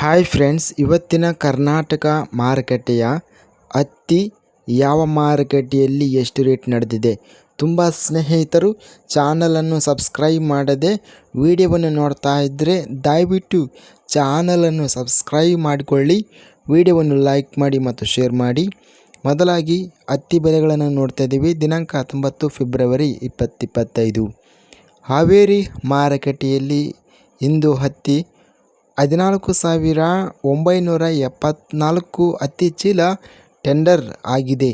Hi friends ಇವತ್ತಿನ ಕರ್ನಾಟಕ ಮಾರುಕಟ್ಟೆಯ ಹತ್ತಿ ಯಾವ ಮಾರುಕಟ್ಟೆಯಲ್ಲಿ ಎಷ್ಟು ರೇಟ್ ನಡೆದಿದೆ? ತುಂಬ ಸ್ನೇಹಿತರು ಚಾನಲನ್ನು ಸಬ್ಸ್ಕ್ರೈಬ್ ಮಾಡದೆ ವಿಡಿಯೋವನ್ನು ನೋಡ್ತಾ ಇದ್ದರೆ ದಯವಿಟ್ಟು ಚಾನಲನ್ನು ಸಬ್ಸ್ಕ್ರೈಬ್ ಮಾಡಿಕೊಳ್ಳಿ, ವಿಡಿಯೋವನ್ನು ಲೈಕ್ ಮಾಡಿ ಮತ್ತು ಶೇರ್ ಮಾಡಿ. ಮೊದಲಾಗಿ ಹತ್ತಿ ಬೆಲೆಗಳನ್ನು ನೋಡ್ತಾ ಇದ್ದೀವಿ. ದಿನಾಂಕ ಹತ್ತೊಂಬತ್ತು ಫೆಬ್ರವರಿ ಇಪ್ಪತ್ತಿಪ್ಪತ್ತೈದು ಹಾವೇರಿ ಮಾರುಕಟ್ಟೆಯಲ್ಲಿ ಇಂದು ಹತ್ತಿ ಹದಿನಾಲ್ಕು ಸಾವಿರ ಒಂಬೈನೂರ ಎಪ್ಪತ್ನಾಲ್ಕು ಅತಿ ಚೀಲ ಟೆಂಡರ್ ಆಗಿದೆ.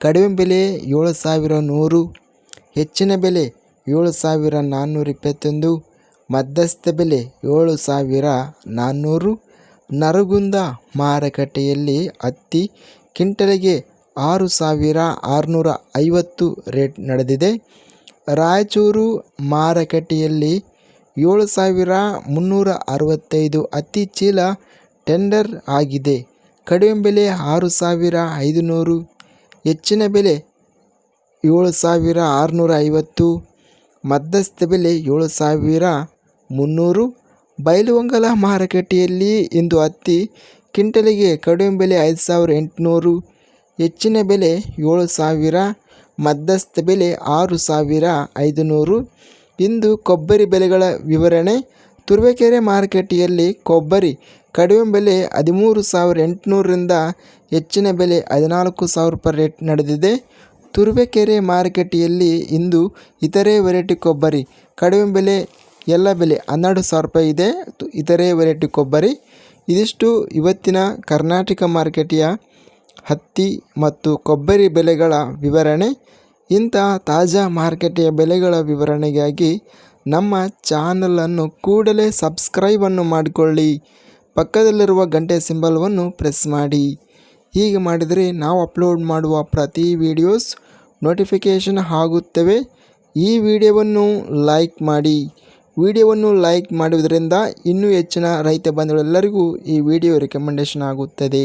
ಕಡಿಮೆ ಬೆಲೆ ಏಳು ಸಾವಿರ ನೂರು, ಹೆಚ್ಚಿನ ಬೆಲೆ ಏಳು ಸಾವಿರ ನಾನ್ನೂರ ಇಪ್ಪತ್ತೊಂದು, ಮಧ್ಯಸ್ಥ ಬೆಲೆ ಏಳು ಸಾವಿರ ನಾನ್ನೂರು. ನರಗುಂದ ಮಾರುಕಟ್ಟೆಯಲ್ಲಿ ಹತ್ತಿ ಕಿಂಟಲಿಗೆ ಆರು ಸಾವಿರ ಆರುನೂರ ಐವತ್ತು ರೇಟ್ ನಡೆದಿದೆ. ರಾಯಚೂರು ಮಾರುಕಟ್ಟೆಯಲ್ಲಿ ಏಳು ಸಾವಿರ ಮುನ್ನೂರ ಅರವತ್ತೈದು ಅತಿ ಚೀಲ ಟೆಂಡರ್ ಆಗಿದೆ. ಕಡಿಮೆ ಬೆಲೆ ಆರು ಸಾವಿರ ಐದುನೂರು, ಹೆಚ್ಚಿನ ಬೆಲೆ ಏಳು ಸಾವಿರ ಆರುನೂರ ಐವತ್ತು ಮಧ್ಯಸ್ಥ ಬೆಲೆ ಏಳು ಸಾವಿರ ಮುನ್ನೂರು. ಬೈಲುವಂಗಲ ಮಾರುಕಟ್ಟೆಯಲ್ಲಿ ಇಂದು ಹತ್ತಿ ಕ್ವಿಂಟಲಿಗೆ ಕಡಿಮೆ ಬೆಲೆ ಐದು ಸಾವಿರ ಎಂಟುನೂರು, ಹೆಚ್ಚಿನ ಬೆಲೆ ಏಳು ಸಾವಿರ, ಮಧ್ಯಸ್ಥ ಬೆಲೆ ಆರು ಸಾವಿರ ಐದುನೂರು. ಇಂದು ಕೊಬ್ಬರಿ ಬೆಲೆಗಳ ವಿವರಣೆ. ತುರುವೇಕೆರೆ ಮಾರುಕಟ್ಟೆಯಲ್ಲಿ ಕೊಬ್ಬರಿ ಕಡಿಮೆ ಬೆಲೆ ಹದಿಮೂರು ಸಾವಿರ ಎಂಟುನೂರರಿಂದ ಹೆಚ್ಚಿನ ಬೆಲೆ ಹದಿನಾಲ್ಕು ಸಾವಿರ ರೂಪಾಯಿ ರೇಟ್ ನಡೆದಿದೆ. ತುರುವೇಕೆರೆ ಮಾರುಕಟ್ಟೆಯಲ್ಲಿ ಇಂದು ಇತರೆ ವೆರೈಟಿ ಕೊಬ್ಬರಿ ಕಡಿಮೆ ಬೆಲೆ ಎಲ್ಲ ಬೆಲೆ ಹನ್ನೆರಡು ಸಾವಿರ ರೂಪಾಯಿ ಇದೆ. ಇತರೆ ವೆರೈಟಿ ಕೊಬ್ಬರಿ ಇದಿಷ್ಟು ಇವತ್ತಿನ ಕರ್ನಾಟಕ ಮಾರುಕಟ್ಟೆಯ ಹತ್ತಿ ಮತ್ತು ಕೊಬ್ಬರಿ ಬೆಲೆಗಳ ವಿವರಣೆ. ಇಂತಹ ತಾಜಾ ಮಾರುಕಟ್ಟೆಯ ಬೆಲೆಗಳ ವಿವರಣೆಗಾಗಿ ನಮ್ಮ ಚಾನಲನ್ನು ಕೂಡಲೇ ಸಬ್ಸ್ಕ್ರೈಬನ್ನು ಮಾಡಿಕೊಳ್ಳಿ. ಪಕ್ಕದಲ್ಲಿರುವ ಗಂಟೆ ಸಿಂಬಲ್ವನ್ನು ಪ್ರೆಸ್ ಮಾಡಿ. ಹೀಗೆ ಮಾಡಿದರೆ ನಾವು ಅಪ್ಲೋಡ್ ಮಾಡುವ ಪ್ರತಿ ವಿಡಿಯೋಸ್ ನೋಟಿಫಿಕೇಷನ್ ಆಗುತ್ತವೆ. ಈ ವಿಡಿಯೋವನ್ನು ಲೈಕ್ ಮಾಡಿ. ವಿಡಿಯೋವನ್ನು ಲೈಕ್ ಮಾಡುವುದರಿಂದ ಇನ್ನೂ ಹೆಚ್ಚಿನ ರೈತ ಬಂಧುಗಳೆಲ್ಲರಿಗೂ ಈ ವಿಡಿಯೋ ರೆಕಮೆಂಡೇಷನ್ ಆಗುತ್ತದೆ.